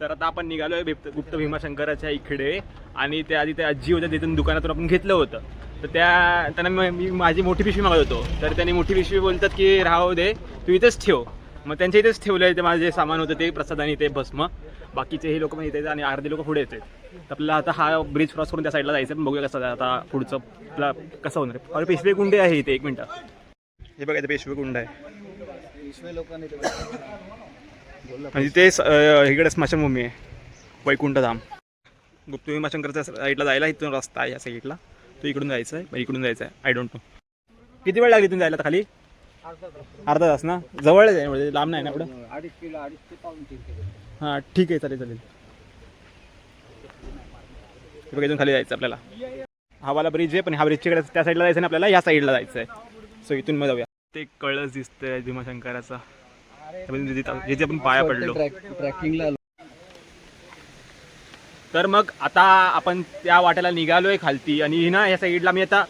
तर आता आपण निघालोय बिप्त- गुप्त भीमाशंकराच्या इकडे. आणि त्या आधी त्या आजी होत्या तिथून दुकानातून आपण घेतलं होतं. तर त्या त्यांना म- मी माझी मोठी पिशवी मागत होतो. तर त्यांनी मोठी पिशवी बोलतात की राहू दे तू इथेच ठेव. मग त्यांच्या इथेच ठेवलं आहे ते माझे सामान होतं ते प्रसाद आणि ते भस्म. बाकीचे हे लोक पण इथे आहेत आणि अर्धे लोक पुढे येतात. तर आपल्याला आता हा ब्रिज क्रॉस करून त्या साईडला जायचं पण बघूया कसं आता पुढचं आपला कसं होणार आहे. अरे पेशवे गुंडे आहे इथे एक मिनटं. हे बघा इथे पेशवे गुंड आहे. म्हणजे ते इकडे स्मशानभूमी आहे. वैकुंठ धाम गुप्त भीमाशंकरच्या साईडला जायला इथून रस्ता आहे या साईडला. तो इकडून जायचा आहे इकडून जायचं आहे आय डोंट नो किती वेळ लागली इथून जायला? खाली? अर्धा तास ना? जवळ आहे म्हणजे लांब नाही ना एवढं? अडीच किलो अडीच ते पाऊन तीन किलो. हां ठीक आहे चालेल चालेल. हे इथून खाली जायचं आपल्याला. हा वाला ब्रिज आहे पण ह्या ब्रिजच्या त्या साईडला जायचं ना आपल्याला? या साईडला जायचं आहे सो इथून मग जाऊया. ते कळस दिसतंय भीमाशंकराचा. जिथे आपण पाया पडलो. ट्रॅकिंगला तर मग आता आपण त्या वाट्याला निघालोय खालती आणि ना या साईडला मी आता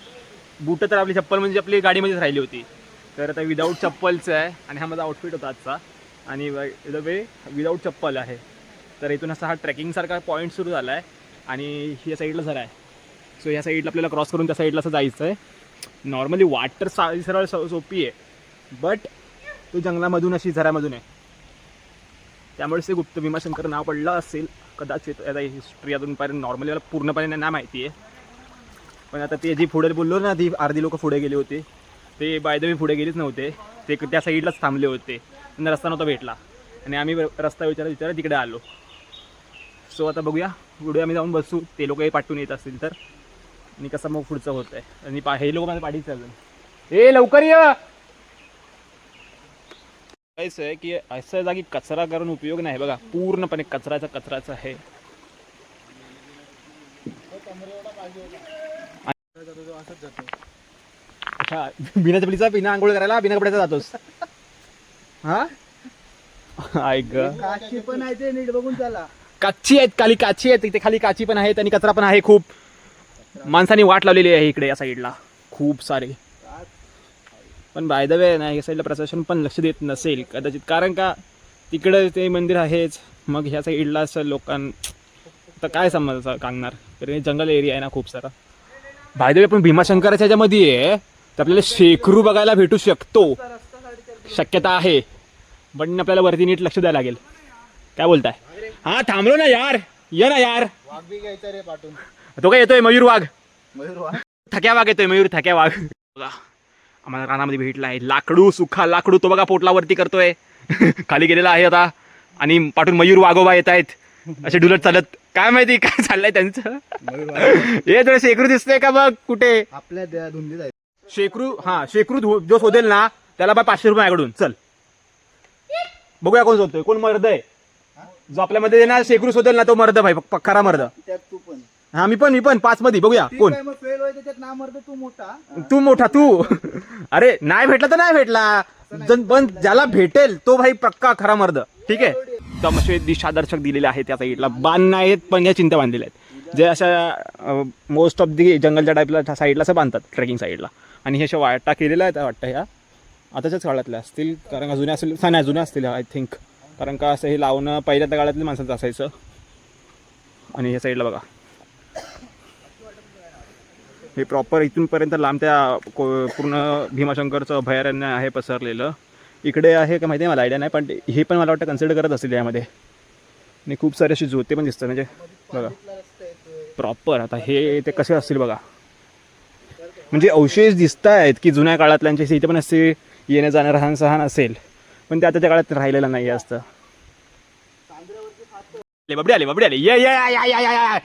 बुट तर आपली चप्पल म्हणजे आपली गाडीमध्येच राहिली होती. तर आता विदाऊट चप्पलचं आहे आणि हा माझा आउटफिट होता आजचा. आणि वे विदाऊट चप्पल आहे. तर इथून असा हा ट्रेकिंगसारखा पॉईंट सुरू झाला आहे आणि या साईडला जरा आहे. सो या साईडला आपल्याला क्रॉस करून त्या साईडला असं जायचं आहे नॉर्मली वाट तर सा सरळ सोपी आहे. बट तो जंगलामधून अशी झऱ्यामधून आहे. त्यामुळेच ते गुप्त भीमाशंकर नाव पडलं असेल कदाचित आता हिस्ट्री अजूनपर्यंत नॉर्मली मला पूर्णपणे नाही माहिती आहे. पण आता ते जी पुढे बोललो ना ती अर्धी लोक पुढे गेली होती. ते बायदवी पुढे गेलीच नव्हते. ते त्या साईडलाच थांबले होते. त्यांना रस्ता नव्हता भेटला. आणि आम्ही रस्ता विचारत विचारत तिकडे आलो. सो आता बघूया. पुढे आम्ही जाऊन बसू. ते लोकही पाठवून येत असतील तर. आणि कसं मग पुढचं होत आहे आणि पा- हे लोक माझ्या पाठीचं अजून. ए लवकर या! काहीच आहे की असं जागी कचरा करून उपयोग नाही. बघा पूर्णपणे कचराचा कचराच आहे. अच्छा बिना चपलीचा बिना आंघोळ करायला बिना कपड्याचा जातोस. हा? ऐक ग. काशी पण आहे ते नीट बघून चला. काची आहेत खाली काची आहेत. इथे खाली काची पण आहेत आणि कचरा पण आहे खूप. माणसांनी वाट लावलेली आहे इकडे या साईडला खूप सारे. पण बाय द वे ना या साईडला प्रशासन पण लक्ष देत नसेल कदाचित. कारण का तिकडं ते मंदिर आहेच. मग ह्या साईडला असं लोकां तर काय समज कांगणार कारण जंगल एरिया आहे ना खूप सारा. बाय द वे पण भीमाशंकराच्या ह्याच्यामध्ये आहे तर आपल्याला शेकरू बघायला भेटू शकतो. शक्यता आहे. पण आपल्याला वरती नीट लक्ष द्यायला लागेल. काय बोलताय? हा थांबलो ना यार. ये ना यार. वाघ बी घ्यायचा रे पाठून. तो काय येतोय? मयूर वाघ. मयूर वाघ? थक्या वाघ येतोय मयूर थक्या वाघ. आम्हाला रानामध्ये भेटला आहे लाकडू सुखा लाकडू तो बघा पोटला वरती करतोय. खाली गेलेला आहे आता. आणि पाठून मयूर वाघोबा येत आहेत. असे डुलत चालत. काय माहिती काय चाललंय त्यांचं? हे तुला शेकरू दिसतंय का बघ कुठे? आपल्या धुंदीत आहे. शेकरू हा शेकरू जो शोधेल ना त्याला बाय पाचशे रुपये माझ्याकडून चल. बघूया कोण शोधतोय. कोण मर्द आहे? जो आपल्यामध्ये ना शेकरू शोधेल ना तो मर्द भाई खरा मर्द. तू पण. हा मी पण मी पण. पाच मध्ये. बघूया. कोण? काय मग फेल व्हायचं त्याच्यात ना मरतो तू मोठा. तू मोठा तू. अरे नाही भेटला तर नाही भेटला. जन- पण ज्याला भेटेल तो भाई पक्का खरा मर्द. ठीक आहे? तमाशे दिशादर्शक दिलेले आहेत त्या साईडला. बांध नाहीत पण या चिंता बांधलेल्या आहेत. जे अशा मोस्ट ऑफ दी जंगलच्या टाईपला साईडला असं बांधतात ट्रेकिंग साईडला. आणि हे अशा वाटा केलेल्या आहेत वाटतं ह्या. आताच्याच काळातल्या असतील कारण का जुन्या असतील नाही जुन्या असतील आय थिंक कारण का असं हे लावणं पहिल्या त्या काळातल्या माणसाचं असायचं. आणि ह्या साईडला बघा. हे प्रॉपर इथूनपर्यंत लांब त्या को- पूर्ण भीमाशंकरचं अभयारण्य आहे पसरलेलं. इकडे आहे का माहिती आहे मला आयडिया नाही पण हे पण मला वाटतं कन्सिडर करत असेल यामध्ये. आणि खूप सारे असे जोते पण दिसतात म्हणजे बघा. प्रॉपर आता हे ते कसे असतील बघा. म्हणजे अवशेष दिसत आहेत की जुन्या काळातल्यांचे इथे पण असे येणं जाणं राहण सहन असेल. पण ते आताच्या काळात राहिलेलं नाही असतं. आले बाबडी आले बाबडी आले. या या या या या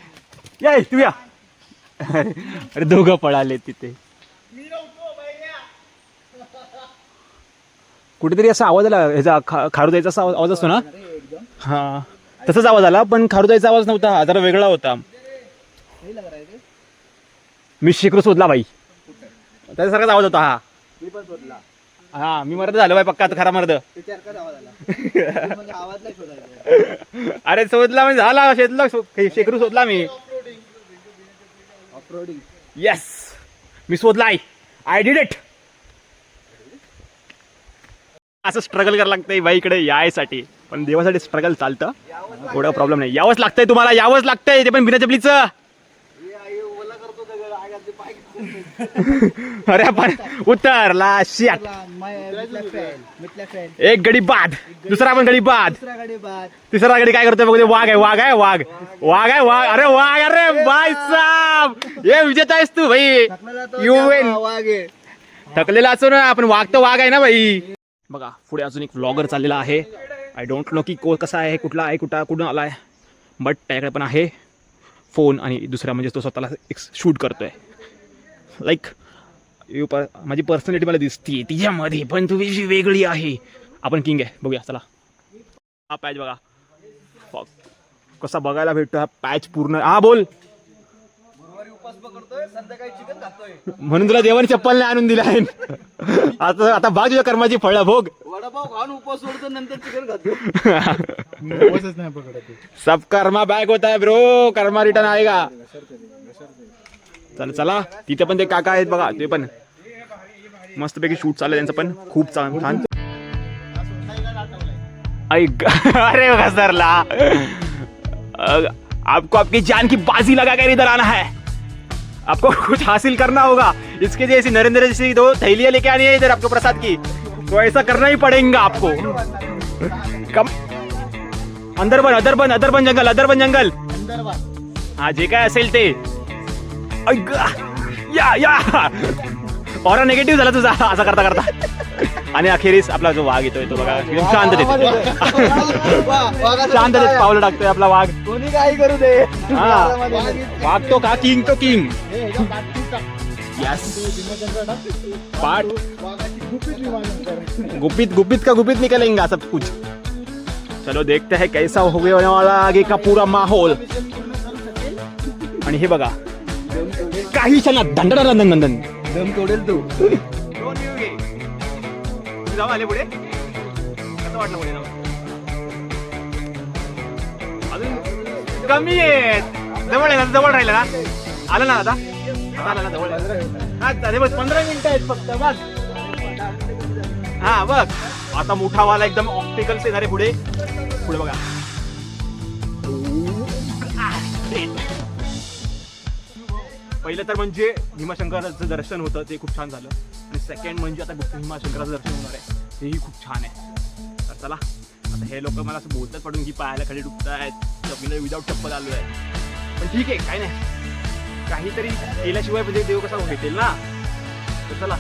या तू या. अरे दोघं पळाले तिथे. कुठेतरी असा आवाज आला ह्याचा खा खारुदाईचा असा आवाज आवाज असतो ना? हा. तसाच आवाज आला पण खारुदाईचा आवाज नव्हता हा जरा वेगळा होता. मी शिकरू शोधला बाई. त्याच्यासारखाच आवाज होता हा. मी पण शोधला हा मी मर्द झालो बाई पक्का आता खरा मर्द. अरे शोधला म्हणजे झाला शेतला शेकरू शोधला मी. ऑफरोडिंग येस मी शोधलाय आय डिड इट असं स्ट्रगल करायला लागतंय बाईकडे यायसाठी. पण देवासाठी स्ट्रगल चालतं. एवढा प्रॉब्लेम नाही. यावंच लागतंय तुम्हाला यावंच लागतंय. ते पण बिना चपलीचं हे आई ओला करतो दगड आगात पाय घेतो. अरे पण उतरला शिट. एक गडी बाद दुसरा पण गडी बाद. तिसरा गडी काय करतोय बघ ते वाघ आहे वाघ आहे वाघ. वाघ आहे वाघ. अरे वाघ अरे बाय साब. ये विजेता आहेस तू भाई. win. वाघे. थकलेला असो ना आपण वाघ तर वाघ आहे ना भाई. बघा पुढे अजून एक व्लॉगर चाललेला आहे. आय डोंट नो की को कसा आहे कुठला आहे कुठं कुठून आला आहे बट त्याकडे पण आहे. फोन आणि दुसरा म्हणजे तो स्वतःला एक शूट करतोय. लाईक यू प माझी पर्सनॅलिटी मला दिसते तिच्यामध्ये पण तू वेगळी वेगळी आहे. आपण किंग आहे बघूया चला. हा पॅच बघा. कसा बघायला भेटतो हा पॅच पूर्ण. हा बोल. म्हणून तुला देवाने चप्पल नाही आणून दिला आहे. आता आता भाग तुझ्या कर्माची फळं भोग. सब कर्मा बॅक होता ब्रो कर्मा रिटर्न आएगा. चला चला. तिथे पण ते काका आहेत बघा, ते पण. मस्तपैकी शूट चाललंय त्यांचं पण. खूप छान छान. ऐक अरे घसरला. आपको आपकी जान की बाजी लगा कर इधर आना है. आपको कुछ हासिल करना होगा. इसके जैसी नरेंद्र जैसी दो थैलियाँ लेके आनी है इधर आपको प्रसाद की. तो ऐसा करना ही पड़ेगा आपको. कम. अंदर बन, अदर बन अदर बन जंगल, अदर बन जंगल. हा जे काय असेल ते. या या! ऑरा निगेटिव्ह झाला तुझा. असं करता करता. आणि अखेरीस आपला जो वाघ येतोय तो बघा एकदम शांततेत शांततेत पावलं टाकतोय आपला वाघ. कोणी काही करू दे. हा. वाघ तो का किंग तो किंग. यस पार्ट गुपित गुपित का गुपित निकलेगा सब कुछ. चलो देखते हैं कैसा हो गया वाला आगे का पूरा माहौल. आणि हे बघा. काही क्षणात दंडन दम तोडेल तू. जाऊ आले पुढे. कसं वाटलं पुढे जाऊन? अजून कमी आहेत. जवळ आहे ना जवळ राहिलं ना? आलं ना आता? आता आलं ना जवळ हा अरे बस पंधरा मिनिटं आहेत फक्त बस. हा बघ. आता मोठा वाला एकदम ऑप्टिकल येणार आहे पुढे. पुढे बघा. पहिलं तर म्हणजे भीमाशंकराचं दर्शन होतं ते खूप छान झालं. आणि सेकंड म्हणजे आता गुप्त भीमाशंकराचं दर्शन होणार आहे. तेही खूप छान आहे. तर चला आता हे लोक मला असं बोलतात पडून की पायाला खाली डुबतायत मी विदाऊट चप्पल आलो आहे पण ठीक आहे काय नाही. काहीतरी केल्याशिवाय म्हणजे देव कसा भेटेल ना? तर चला.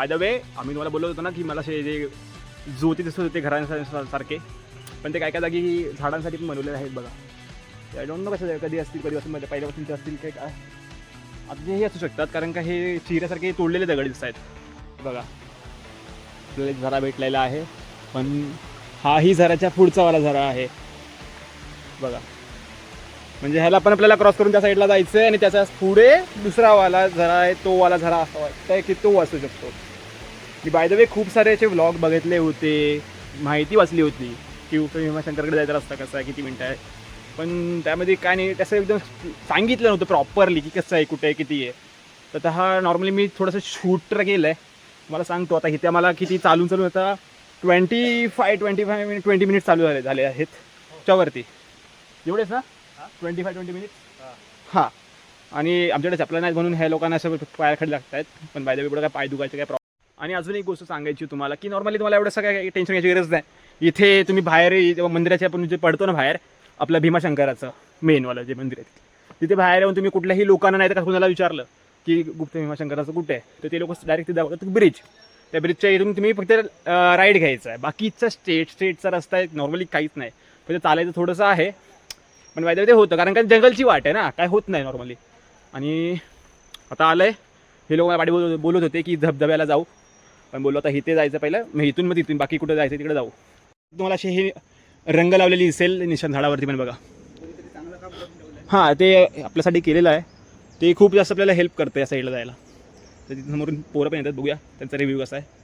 बाय द वे आम्ही तुम्हाला बोलत होतो ना की मला असे जे ज्योती दिसत होते घरांसारखे. पण ते काय काय जागी झाडांसाठी पण बनवलेले आहेत बघा. आय डोंट नो कसं कधी असतील कधी असतील म्हणजे पहिल्यापासून ते असतील काय काय? आता हे असू शकतात कारण का हे चिऱ्यासारखे तोडलेले दगड दिसत आहेत. बघा. आपल्याला एक झरा भेटलेला आहे पण हाही झराच्या पुढचा वाला झरा आहे. बघा. म्हणजे ह्याला पण आपल्याला क्रॉस करून त्या साईडला जायचं आहे आणि त्याच्या पुढे दुसरा वाला झरा आहे तो वाला झरा असा वाटतंय की तो असू शकतो. मी बाय द वे खूप सारे असे व्लॉग बघितले होते माहिती वाचली होती की भीमाशंकरकडे जायचा रस्ता कसा आहे किती मिनटं आहे. पण त्यामध्ये काय नाही त्याचं एकदम सांगितलं नव्हतं प्रॉपरली की कसं आहे कुठे आहे किती आहे. तर आता हा नॉर्मली मी थोडंसं शूट केलं आहे मला सांगतो आता इथे मला किती चालून चालून आता twenty five twenty five minute twenty minute चालू झाले झाले आहेत. त्यावरती एवढेच ना? ट्वेंटी फाय ट्वेंटी मिनिट हां. आणि आमच्याकडे चपला नाहीत म्हणून ह्या लोकांना असं पायाखाली लागत आहेत पण बाय द काय पाय दुखायचे काय आणि अजून एक गोष्ट सांगायची तुम्हाला की नॉर्मली तुम्हाला एवढं सगळं टेन्शन घ्यायची गरज नाही. इथे तुम्ही बाहेर जेव्हा मंदिराच्या आपण जे पडतो ना बाहेर आपलं भीमाशंकराचं मेनवालं जे मंदिर आहे तिथे बाहेर येऊन तुम्ही कुठल्याही लोकांना नाही तर कुणाला विचारलं की गुप्त भीमाशंकराचं कुठे आहे? तर ते लोक डायरेक्ट तिथे दाखवतात ब्रिज त्या ब्रिजच्या इथून तुम्ही फक्त राईड घ्यायचं आहे. बाकीचा स्टेट स्टेटचा रस्ता आहे नॉर्मली काहीच नाही. फक्त चालायचं थोडंसं आहे. पण वायदा ते होतं कारण का जंगलची वाट आहे ना काय होत नाही नॉर्मली आणि आता आलं आहे हे लोक पाठी बोलत होते की धबधब्याला जाऊ. पण बोललो आता इथे जायचं पहिलं मग इथून मग तिथून बाकी कुठं जायचं तिकडे जाऊ. तुम्हाला असे हे रंग लावलेली दिसेल निशाण झाडावरती पण बघा. हां ते आपल्यासाठी केलेलं आहे. ते खूप जास्त आपल्याला हेल्प करतं या साईडला जायला. तर तिथे समोरून पोरं पण येतात बघूया. त्यांचा रिव्ह्यू कसा आहे.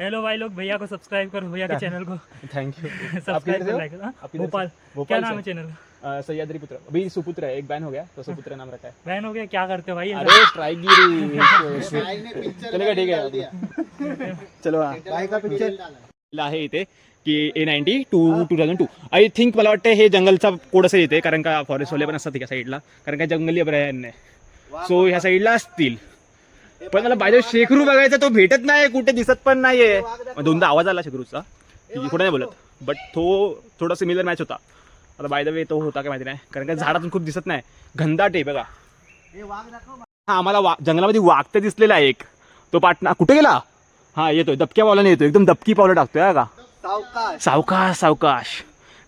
हेलो भाई लोग भैया को सब्सक्राइब करो भैया के चैनल को. सब्सक्राइब लाइक हाँ? आपकी भोपाल. क्या। नाम है चैनल का? सह्याद्री पुत्र. अभी सुपुत्र है एक बैन हो गया तो सुपुत्र नाम रखा है। बहन हो गया क्या करते हो भाई? ये अरे स्ट्राईक चलेगा ठीक आहे चलो हा। बाय का पिक्चर आहे इथे की a ninety two two thousand two I think मला वाटतं हे जंगलचा कोड असं येते कारण का फॉरेस्ट वाले पण असतात त्या साईडला कारण का जंगली अभयारण्य सो ह्या साईडला असतील. पण मला बाजू शेकरू बघायचा तो भेटत नाही कुठे दिसत पण नाहीये. दोनदा आवाज आला शेकरूचा की कुठे नाही बोलत. बट तो थोडा सिमिलर मॅच होता. आता बाय द वे तो होता काय माहिती नाही. कारण का झाडातून खूप दिसत नाही. घनदाट आहे बघा. हा आम्हाला वा जंगलामध्ये वाघ तर दिसलेला आहे एक. तो पाटणा कुठे गेला? हा येतोय. दबक्या पावलाने येतो एकदम दबकी पावलं टाकतोय हा का? सावकाश. सावकाश सावकाश.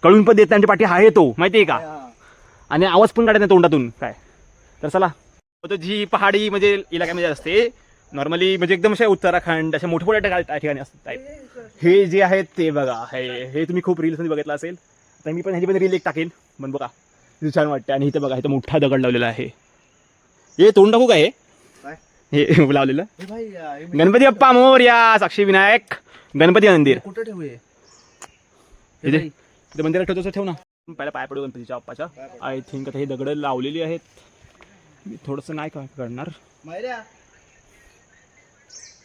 कळून पण देत त्यांच्या पाठी आहे तो माहितीये का? आणि आवाज पण काढत नाही तोंडातून. काय? तर चला. तो जी पहाडी म्हणजे इलाक्यामध्ये असते नॉर्मली म्हणजे एकदम अशा उत्तराखंड अशा मोठ्या मोठ्या ठिका- ठिकाणी असतात हे जे आहेत ते बघा. हे हे तुम्ही खूप रील्समध्ये बघितलं असेल. तर मी पण ह्याची पण रील एक टाकेल. पण बघा किती छान वाटतं आणि इथं बघा इथं मोठा दगड लावलेला आहे. हे तोंड टाकू काय काय? हे हे लावलेलं गणपती बाप्पा मोर्या साक्षी विनायक गणपती मंदिर. कुठं ठेवू हे? इथे. मंदिरात ठेवतो ठेव ना. पहिला पाय पडू गणपतीच्या बाप्पाच्या. आय थिंक आता हे दगड लावलेली आहेत. मी थोडंसं नाही का करणार.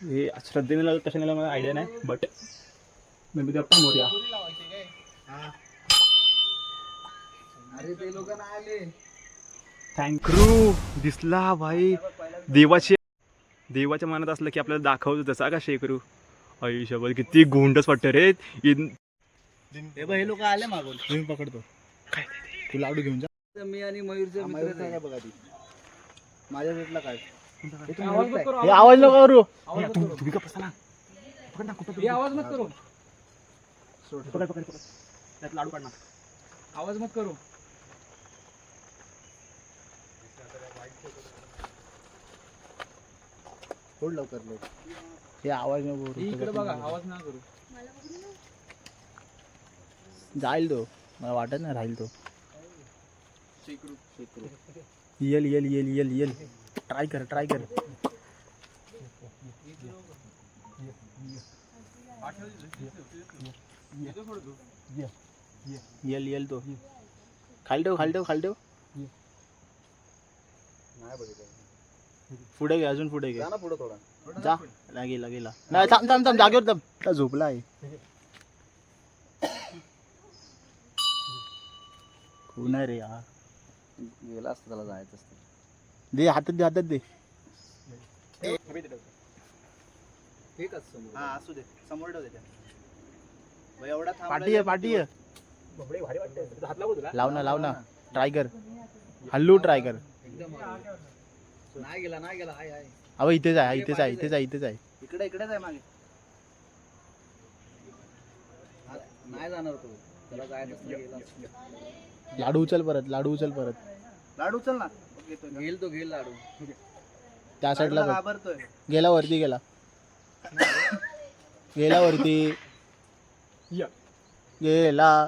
हे श्रद्धेने लावलं कशा नाही मला आयडिया नाही. बट गणपती बाप्पा मोर्या. अरे ते लोक नाही आले. थँक्यू दिसला भाई. देवाची देवाच्या मनात असलं की आपल्याला दाखवतो तसा का शेकरू आयुष्यभर किती गोंडस वाटतं रे. हे लोक आले मागून. मी पकडतो. काय? तू लाडू घेऊन जा. मी आणि मयूरचे बघा ती. माझ्या काय? हे आवाज नको करू या, तू तुम्ही का बसा ना? पकड ना कुठं आवाज मत करू. पकड पकड पकड. त्यात लाडू काढ ना. आवाज मत करू. सोड लवकर लोक हे आवाज़ नको इकडे बघा आवाज़ ना करू. जाईल तो. मला वाटत नाही राहील तो. येल येल येल येल येल. ट्राय कर ट्राय कर. येल येल तो. खाली ठेव खाली ठेव खाली ठेव. पुढे घे अजून पुढे घे. जा ना गेला गेला नाही थांब थांब थांब जागेवर थांब. झोपला आहे. कोण आहे रे हा गेला असतं त्याला जायचं असतं. दे हातात दे हातात दे. हा असू दे. समोर ठेव त्याच्या. भाई, एवढा थांबला पाठी आहे पाठी आहे लाव ना लाव ना. ट्राय कर. हल्लू ट्राय कर. नाही गेला नाही गेला. हाय हाय. अहो इथेच आहे इथेच आहे इथेच आहे इथेच आहे. इकडे इकडेच आहे मागे. हा, नाही जाणार तो. त्याला जायचं असलं गेला असतं. लाडू उचल परत लाडू उचल परत. लाडू चल ना. घेईल तो घेईल लाडू. त्या साईडला लाडूला बघ. घाबरतोय. गेला वरती गेला. गेला वरती. या. गेला.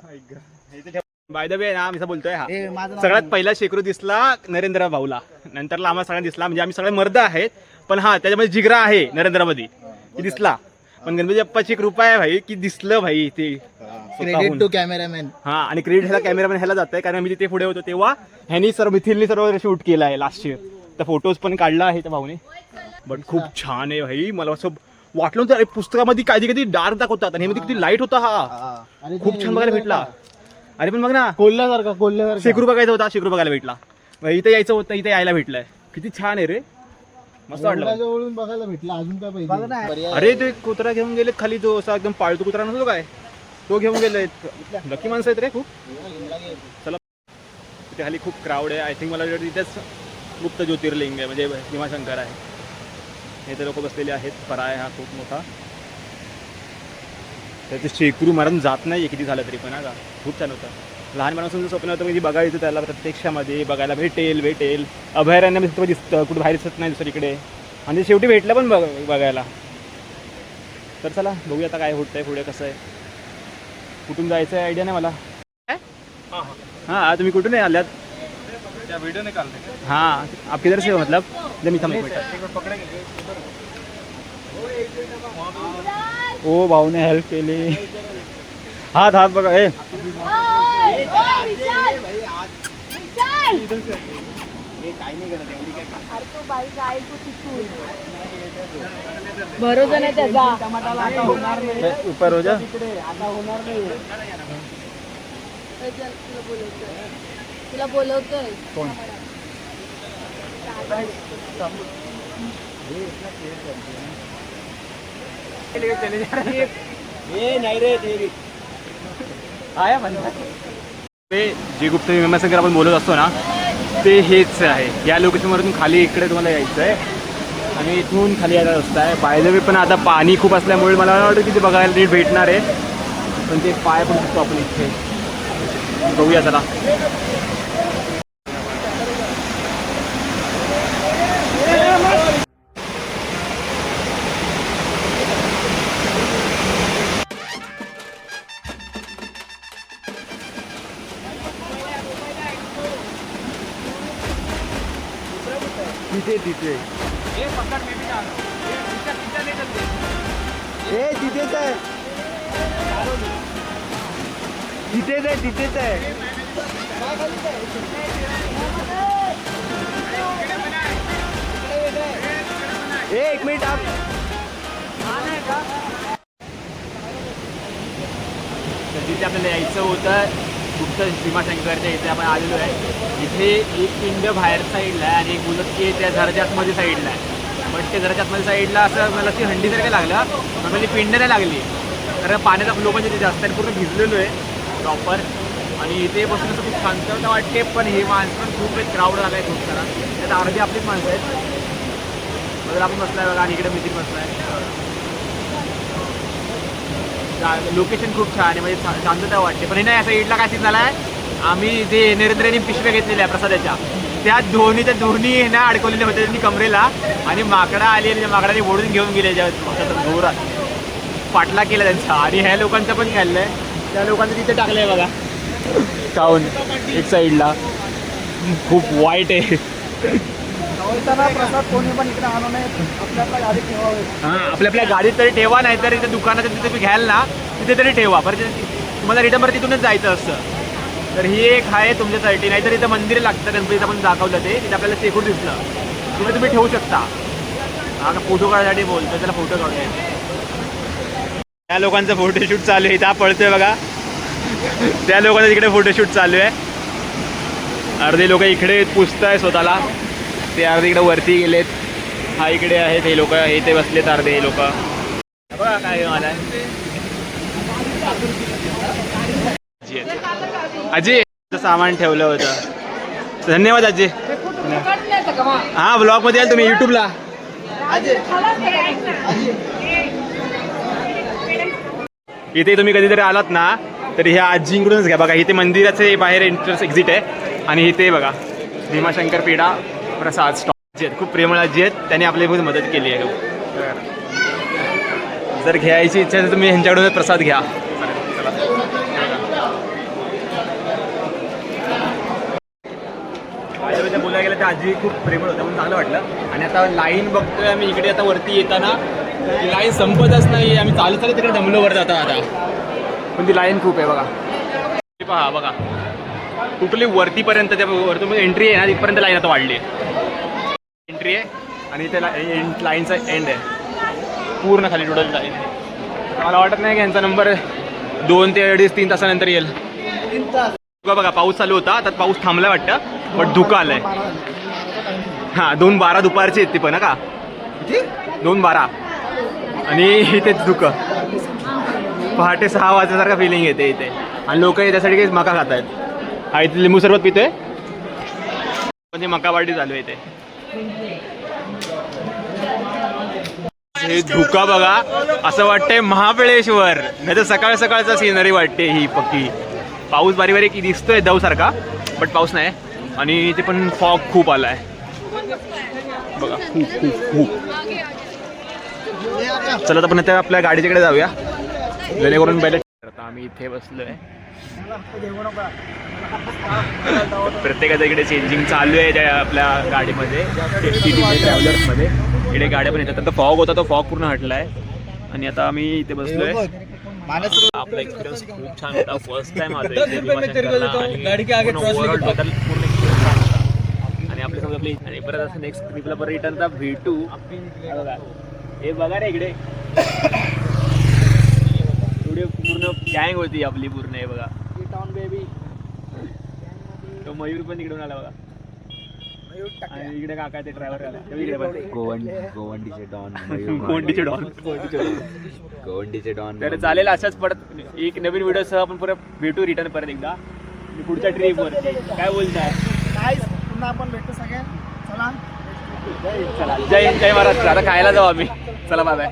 बाय द वे ना आम्ही बोलतोय हा. ए माझं नाव सगळ्यात पहिला शेकरू दिसला नरेंद्र भाऊला. नंतरला आम्हाला सगळ्यांना दिसला म्हणजे आम्ही सगळे मर्द आहेत पण हा त्याच्यामध्ये जिगरा आहे नरेंद्रमध्ये की दिसला. पण गणपती बाप्पाची कृपा आहे भाई की दिसलं भाई ते क्रेडिट टू कॅमेरामॅन हा आणि क्रेडिट ह्याला कॅमेरामॅन ह्याला जात आहे कारण मी तिथे पुढे होतो तेव्हा ह्यानी सर्व मिथिलनी सर्व शूट केलं आहे लास्ट इयर तर फोटोज पण काढला आहे त्या भाऊने. बट खूप छान आहे भाई मला असं वाटलं होतं अरे पुस्तकामध्ये कधी कधी डार्क दाखवतात आणि ह्यामध्ये किती लाइट होता हा. खूप छान बघायला भेटला. अरे पण बघ ना. कोल्ह्यासारखा कोल्ह्यासारखा. शेकरू बघायचा होता शेकरू बघायला भेटला. मग इथे यायचं होतं इथे यायला भेटलंय. किती छान आहे रे. मस्त वाटलं. जवळून बघायला भेटला अजून काय पाहिजे? अरे ते कुत्रा घेऊन गेलेत खाली तो असा एकदम पाळतो कुत्रा नसतो काय? तो घेऊन गेले नक्की माणसं आहेत रे खूप. चला. तिथे खाली खूप क्राऊड आहे. आय थिंक मला वाटतं तिथेच गुप्त ज्योतिर्लिंग आहे. म्हणजे भीमाशंकर आहे. हे ते लोक बसलेले आहेत. फराय हा खूप मोठा. त्याचे शेकरू मरण जात नाही किती झालं तरी पण हा का? खूप छान होतं. लहानपणापासून स्वप्न होतं म्हणजे बघायचं त्याला प्रत्यक्षामध्ये बघायला भेटेल भेटेल. अभयारण्यामध्ये कुठं दिसतं कुठं बाहेर दिसत नाही दुसरीकडे. आणि शेवटी भेटलं पण बघ बघायला. तर चला बघूया आता काय होतंय पुढे कसं आहे. कुठून जायचं आहे आयडिया नाही मला. हां तुम्ही कुठून आहे आल्यात वीडियो निकालने हाँ आप किधर से हो मतलब. ओ भाऊने हेल्प केली. हात हात बघा ए. भरोसा नाही त्याचा ए, ऊपर हो जा चल, तुला बोलवतोय तुला बोलवतोय कोण ते जे गुप्त विमानसंकर आपण बोलत असतो ना ते हेच आहे. या लोकेशनवरून खाली इकडे तुम्हाला यायचं आहे. आणि इथून खाली यायला रस्ता आहे. बायदवे पण आता पाणी खूप असल्यामुळे मला वाटतं की ते बघायला नीट भेटणार आहे. पण ते पाय पण शकतो आपण इथे. बघूया चला. तिथे तिथे ए तिथेच आहे तिथेच आहे तिथेच आहे ए एक मिनिट आप। तर जिथे आपल्याला यायचं होतं गुप्त भीमाशंकरच्या इथे आपण आलेलो आहे. इथे एक पिंड बाहेर साईडला आहे आणि एक बोलत की त्या घराच्या आतमध्ये साईडला आहे. बट ते घराच्या आतमध्ये साईडला असं मला ती हंडीसारखं लागलं. नॉर्मली पिंड नाही लागली. कारण पाण्याचा फ्लो म्हणजे तिथे जास्त आणि पूर्ण भिजलेलो आहे. प्रॉपर आणि इथे बसून असं खूप शांतता वाटते पण हे माणसं पण खूप एक क्राऊड झाला आहे खूप सारा. त्यात अर्धी आपलीच माणसं आहेत. बघा आपण बसलाय बघा आणि इकडे मिटिंग बसलाय. लोकेशन खूप छान आहे म्हणजे शांतता वाटते. पण हे नाही असं ईडला काय सीन झाला आहे आम्ही जे नरेंद्रने पिशव्या घेतलेल्या प्रसादाच्या त्या धोनीच्या धोनी हे ना अडकवलेल्या होते त्यांनी कमरेला आणि माकडा आली आणि माकडाने ओढून घेऊन गेले ज्या जोरात. पाटला केला त्यांचा आणि ह्या लोकांचं पण खाल्लंय त्या लोकांचं तिथे टाकलंय बघा. काऊन एक साईडला खूप वाईट आहे. प्रसाद कोणी पण इकडे आणू नये. आपल्याला हा आपल्या आपल्या गाडीत तरी ठेवा नाही तर इथे दुकानात तिथे तुम्ही घ्याल ना तिथे तरी ठेवा. परत तुम्हाला रिटर्न तिथूनच जायचं असतं. तर ही एक आहे तुमच्यासाठी. नाहीतर इथं मंदिर लागतं गणपतीचं आपण दाखवलं ते. तिथे आपल्याला चेकून दिसलं. तिथे तुम्ही ठेवू शकता. आता फोटो काढण्यासाठी बोलतो त्याला फोटो काढूया. त्या लोकांचं फोटोशूट चालू आहे. इथं पळतोय बघा. त्या लोकांचं तिकडे फोटोशूट चालू आहे. अर्धे लोक इकडे पुसत आहे स्वतःला. ते अर्धे इकडे वरती गेलेत. हा इकडे आहेत हे लोक हे ते बसलेत अर्धे हे लोक. बघा काय मला अजय सामान ठेवलं होतं. धन्यवाद अजय हा ब्लॉगमध्ये याल तुम्ही युट्यूबला इथे तुम्ही कधीतरी आलात ना तरी ह्या आजींकडूनच घ्या. बघा इथे मंदिराचे बाहेर एंट्रन्स एक्झिट आहे. आणि इथे बघा भीमाशंकर पेढा प्रसाद स्टॉप आहेत खूप प्रेमळ आजी आहेत. त्यांनी आपली खूप मदत केली आहे. जर घ्यायची इच्छा असेल तर तुम्ही ह्यांच्याकडून प्रसाद घ्या. बोलायला गेलं तर आजी खूप प्रेमळ होत्या म्हणून चांगलं वाटलं. आणि आता लाईन बघतोय आम्ही इकडे आता वरती येताना. ती लाईन संपतच नाही आम्ही चालत चालत तिकडे दमलो वर जाता आता. पण ती लाईन खूप आहे बघा. पहा बघा. कुठली वरतीपर्यंत त्या वरतून म्हणजे एंट्री आहे ना तिथपर्यंत लाईन आता वाढली आहे. एंट्री आहे आणि इथे लाईनचा एंड आहे. पूर्ण खाली टोटल लाईन आहे. मला वाटत नाही की यांचा नंबर दोन ते अडीच तीन तासानंतर येईल. बघा बघा पाऊस चालू होता त्यात पाऊस थांबला वाटतं बट धुकं आलंय हां दोन बारा दुपारची येते पण का? दोन बारा. आणि इथेच धुकं पहाटे सहा वाजल्यासारखा फिलिंग येते इथे. आणि लोक त्यासाठी काही मका खात आहेत हा इथे लिंबू सरबत पितोय? पण ते मका पार्टी चालू आहे इथे. हे धुका बघा. असं वाटतंय महाबळेश्वर. नाही तर सकाळ सकाळचा सिनरी वाटते ही पक्की. पाऊस बारी बारीक दिसतोय दव सारखा बट पाऊस नाही. आणि इथे पण फॉग खूप आलाय. बघा खूप खूप खूप. चला तर आपण आता आपल्या गाडीच्याकडे जाऊया. जेणेकरून पहिले आता आम्ही इथे बसलोय. प्रत्येकाच्या इकडे चेंजिंग चालू आहे त्या आपल्या गाडीमध्ये. ट्रॅव्हलर्समध्ये. इकडे गाड्या पण येतात. आता फॉग होता तो फॉग पूर्ण हटलाय. आणि आता आम्ही इथे बसलोय. आपला एक्सपिरियन्स खूप छान होता. फर्स्ट टाइम आलो पूर्ण. आणि आपली समजा आपली आणि परत असं नेक्स्ट ट्रिपला परत रिटर्न आता भेटू हे बघा. हे बघा रे इकडे. एवढी पूर्ण गँग होती आपली पूर्ण हे बघा. बेबी तो मयूर पण इकडून आला बघा. आणि इकडे काका ते ड्रायव्हर आला. गोवंडीचे डॉन कोंडीचे डॉन. गोवंडीचे डॉन. तर चालेल अशाच परत एक नवीन व्हिडिओ सह आपण परत भेटू रिटर्न परत एकदा. पुढच्या ट्रिप वरती. काय बोलताय? काय पुन्हा आपण भेटतो सगळे. चला. चला. जय जय महाराष्ट्र. आता खायला जाऊ आम्ही. चला बाय